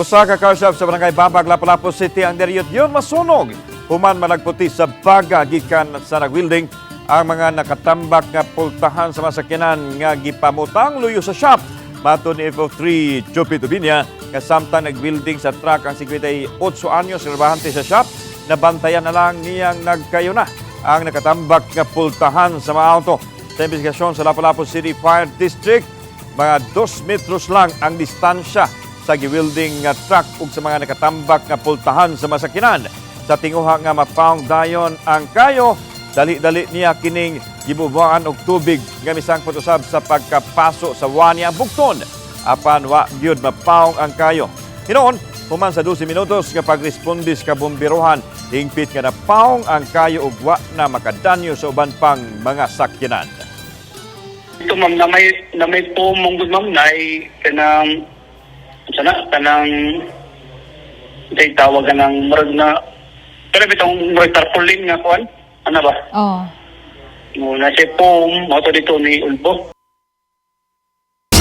Musa ka car sa barangay Babag, Lapu-Lapu City ang deriyot yun masunog. Human malagputi sa baga gikan sa nagwilding ang mga nakatambak nga pultahan sa masakyanan nga gipamutang luyo sa shop. Mato ni FO3 Chupi Tubinia nga samtang nagbuilding sa truck ang 58 anyos relabahante sa shop nabantayan na lang niyang nagkayo na ang nakatambak nga pultahan sa mga auto. Sa investigasyon sa Lapu-Lapu City Fire District, mga 2 metros lang ang distansya sa giwilding nga truck ug sa mga nakatambak nga pultahan sa masakyanan. Sa tinguha nga mapaong dayon ang kayo, dali-dali niya kining gibubuan og tubig nga misangpot usab sa pagkapaso sa wani ang bugton. Apan wa gyud mapaong ang kayo. Hinoon, human sa 12 minutos nga pagrespondis ka bomberohan, hingpit nga napaong ang kayo ug wa na makadanyo sa uban pang mga sakyanan. Ito ma'am na may na may po mong ma'am na kanang sana kanang tay tawag ka ng murag na pero bitong murag tarpaulin nga kuan ano ba? Oh. mo na siya po mo to dito ni Ulbo